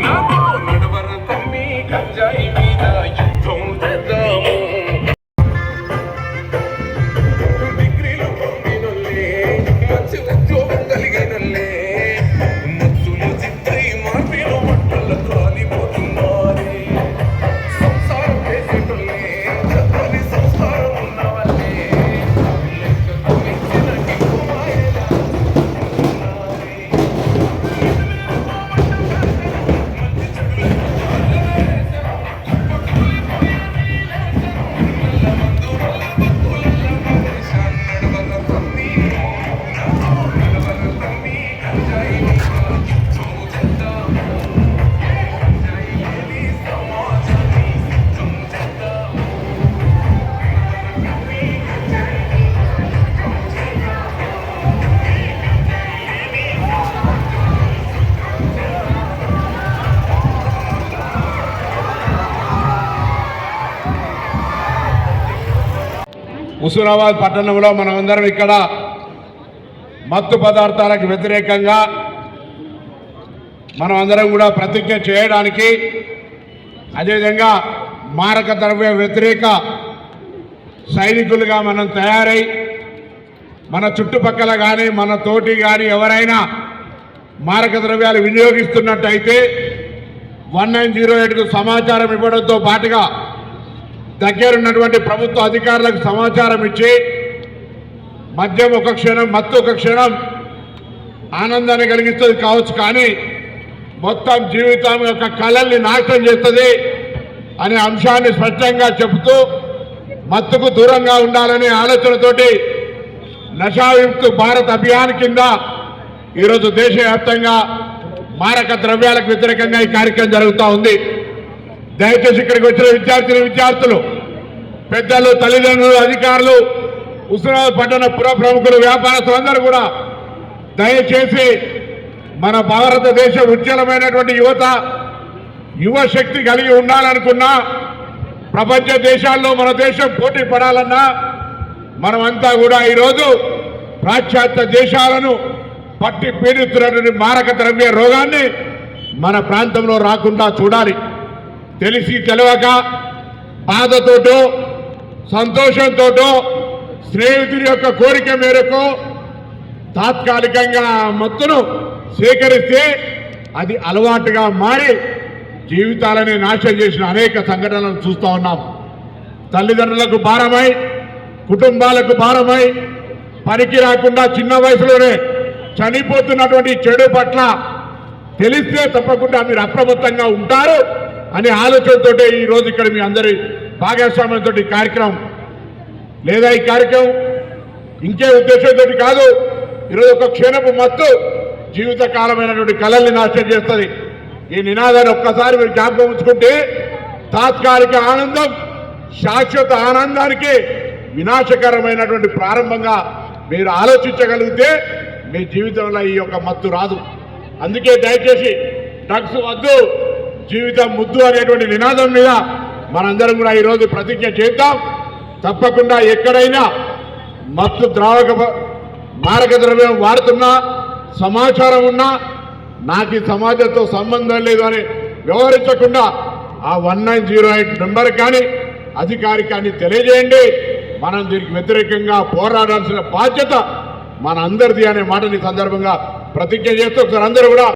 number. హుసూరాబాద్ పట్టణంలో మనమందరం ఇక్కడ మత్తు పదార్థాలకు వ్యతిరేకంగా మనం అందరం కూడా ప్రతిజ్ఞ చేయడానికి అదేవిధంగా మారక ద్రవ్య వ్యతిరేక సైనికులుగా మనం తయారై మన చుట్టుపక్కల కానీ మన తోటి కానీ ఎవరైనా మారక ద్రవ్యాలు వినియోగిస్తున్నట్టయితే వన్ నైన్ జీరో ఎయిట్కు సమాచారం ఇవ్వడంతో పాటుగా దగ్గరున్నటువంటి ప్రభుత్వ అధికారులకు సమాచారం ఇచ్చి మద్యం ఒక క్షణం మత్తు ఒక క్షణం ఆనందాన్ని కలిగిస్తుంది కావచ్చు కానీ మొత్తం జీవితం యొక్క కళల్ని నాశనం చేస్తుంది అనే అంశాన్ని స్పష్టంగా చెబుతూ మత్తుకు దూరంగా ఉండాలనే ఆలోచనతోటి నషావిముక్త భారత్ అభియాన్ కింద ఈరోజు దేశవ్యాప్తంగా మారక ద్రవ్యాలకు వ్యతిరేకంగా ఈ కార్యక్రమం జరుగుతూ ఉంది. దయచేసి ఇక్కడికి వచ్చిన విద్యార్థిని విద్యార్థులు పెద్దలు తల్లిదండ్రులు అధికారులు హుస్నాబాద్ పట్టణ పుర ప్రముఖులు వ్యాపారస్తులు అందరూ కూడా దయచేసి మన భారతదేశ ఉజ్వలమైనటువంటి యువత యువశక్తి కలిగి ఉండాలనుకున్నా ప్రపంచ దేశాల్లో మన దేశం పోటీ పడాలన్నా మనమంతా కూడా ఈరోజు పాశ్చాత్య దేశాలను పట్టి పీడిస్తున్నటువంటి మారక ద్రవ్య రోగాన్ని మన ప్రాంతంలో రాకుండా చూడాలి. తెలిసి తెలవక బాధతోటో సంతోషంతోటో స్నేహితుడి యొక్క కోరిక మేరకు తాత్కాలికంగా మత్తును సేకరిస్తే అది అలవాటుగా మారి జీవితాలని నాశనం చేసిన అనేక సంఘటనలను చూస్తూ ఉన్నాం. తల్లిదండ్రులకు భారమై కుటుంబాలకు భారమై పనికి రాకుండా చిన్న వయసులోనే చనిపోతున్నటువంటి చెడు పట్ల తెలిస్తే తప్పకుండా మీరు అప్రమత్తంగా ఉంటారు. అనే ఆలోచనతో ఈ రోజు ఇక్కడ మీ అందరి భాగస్వామ్యంతో ఈ కార్యక్రమం. లేదా ఈ కార్యక్రమం ఇంకే ఉద్దేశంతో కాదు ఈరోజు ఒక క్షీణపు మత్తు జీవితకాలమైనటువంటి కళల్ని నాశనం చేస్తుంది. ఈ నినాదాన్ని ఒక్కసారి మీరు జ్ఞాపకం ఉంచుకుంటే తాత్కాలిక ఆనందం శాశ్వత ఆనందానికి వినాశకరమైనటువంటి ప్రారంభంగా మీరు ఆలోచించగలిగితే మీ జీవితంలో ఈ యొక్క మత్తు రాదు. అందుకే దయచేసి డ్రగ్స్ వద్దు. జీవితం ముద్దు అనేటువంటి నినాదం మీద మనందరం కూడా ఈరోజు ప్రతిజ్ఞ చేద్దాం. తప్పకుండా ఎక్కడైనా మత్తు ద్రావక ప- మారక ద్రవ్యం వాడుతున్నా సమాచారం ఉన్నా నాకు ఈ సమాజంతో సంబంధం లేదు అని వ్యవహరించకుండా ఆ one nine zero eight number కానీ అధికారికాన్ని తెలియజేయండి. మనం దీనికి వ్యతిరేకంగా పోరాడాల్సిన బాధ్యత మన అందరిది అనే మాటని సందర్భంగా ప్రతిజ్ఞ చేస్తూ ఒకసారి అందరూ కూడా